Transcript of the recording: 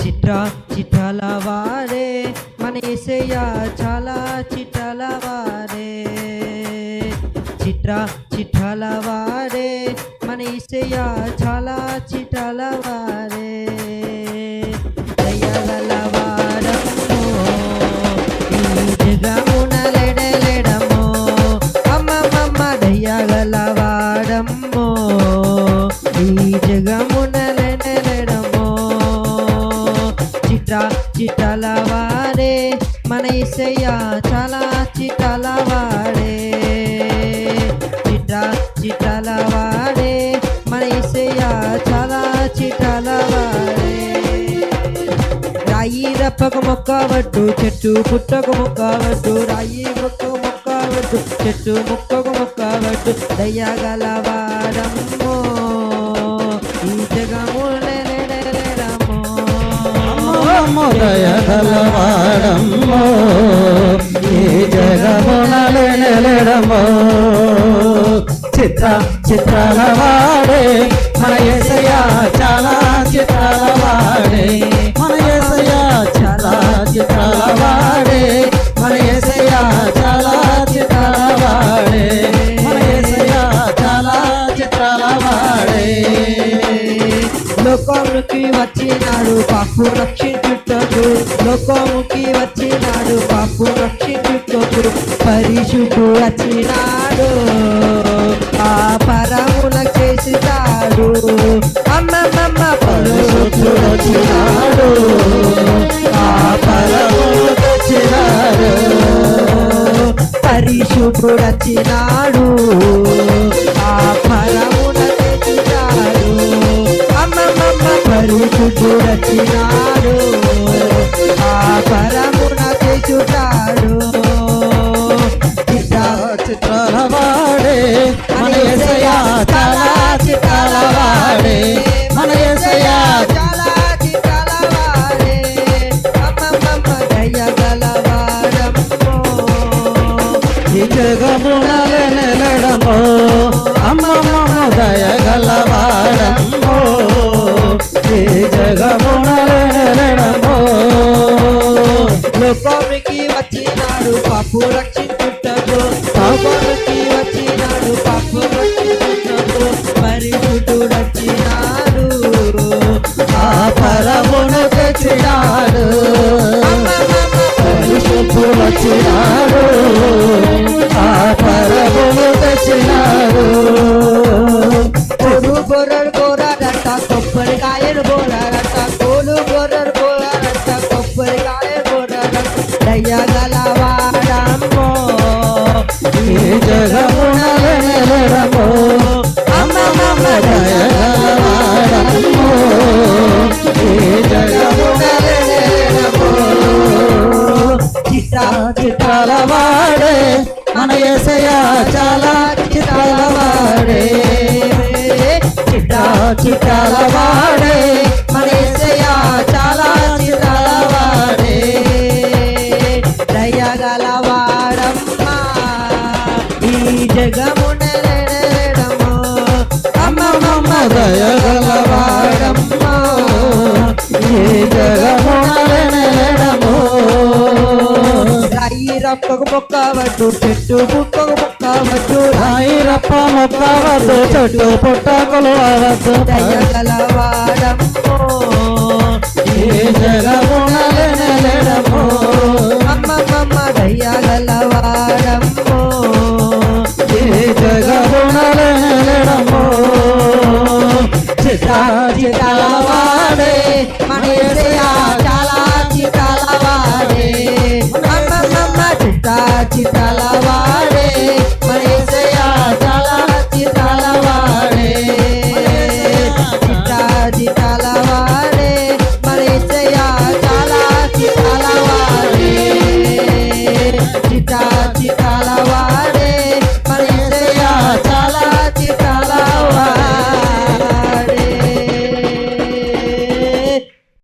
చిట్ర చిట్టల వారే మన ఏసయ్య చాలా చిట్టల వారే చిట్ర చిట్టల వారే మన ఏసయ్య చాలా చిట్టల వారే దయగల వారము ఈ జగమున లెడలెడము అమ్మమ్మ దయగల వాడమ్మో ఈ జగమున చాలా చిట్టాల వాడే. చిట్ర చిట్టల వాడే. మన ఇసయ్య చాలా చిట్టల వాడే. రాయి రప్పకు మొక్క మొక్కవట్టు చెట్టు పుట్టకు మొక్క మొక్కవట్టు రాయి మొక్క మొక్కవట్టు చెట్టు మొక్కకు మొక్కవట్టు దయ్యగల వాడమ్మో దయగలవాడమ్మో ఈ జగమునలెడమో చిత్ర చిత్రాల వాడే మన ఎసయ చాలా చిత్రాల వాడే మన ఎసయ చాలా చిత్రాల వాడే మన ఎసయ చాలా లోకముకి వచ్చినాడు పాపు రక్షించుటకు. లోకముకి వచ్చినాడు పాపు రక్షించుటకు. పరిశుద్ధు వచ్చినాడు ఆ పరమున చేసినాడు. అమ్మమ్మ పరిశుద్ధుడు వచ్చినాడు ఆ పరమున వచ్చినాడు పరిశుద్ధుడు వచ్చినాడు. చూడచ్చినాడు ఆ పరమున తెచ్చుతాడు చిత్రాలవాడే మన ఎసయా చాలా చిత్రాలవాడే. మన ఎసయ చాలా చిత్రాల వాడే అమ్మమ్మ దయగలవాడమ్మో ఈ జగమునల నెలడమో లోకానికి వచ్చినాడు పాపు రక్షించుటకు. లోకానికి వచ్చినాడు పాపు రక్షించుటకు. పరిశుద్ధుడు వచ్చినాడు ఆ పరమును తెచ్చినాడు పరిశుద్ధుడు వచ్చినాడు ఆ పరమును తెచ్చినాడు గొర్రెలు గోరాడట కొబ్బరికాయలు గోరాడట ఈ జగమునల నెలడమో అమ్మమ్మ దయగలవాడమ్మో ఈ జగమునల నెలడమో చిత్ర చిత్రాల వాడే మన చాలా చిత్రాల వాడే చిత్రాల వాడే ఈ జగమునెడము అమ్మమ్మ దయగలవాడమ్మో ఈ జగమునలెనెడమో రాయి రప్పకు మొక్కవద్దు చెట్టు పుట్టకు మొక్కవద్దు రాయిరప్ప మొక్కవద్దు చెట్టు పుట్టకులు అవద్దు దయగలవాడమ్మో ఈ జగమునలెనెడమో చితాలవాడే మనసియా చాలా చితాలవాడే అమ్మమ్మ చితా చితాలవాడే మనసియా చాలా చితాలవాడే చితా చితాల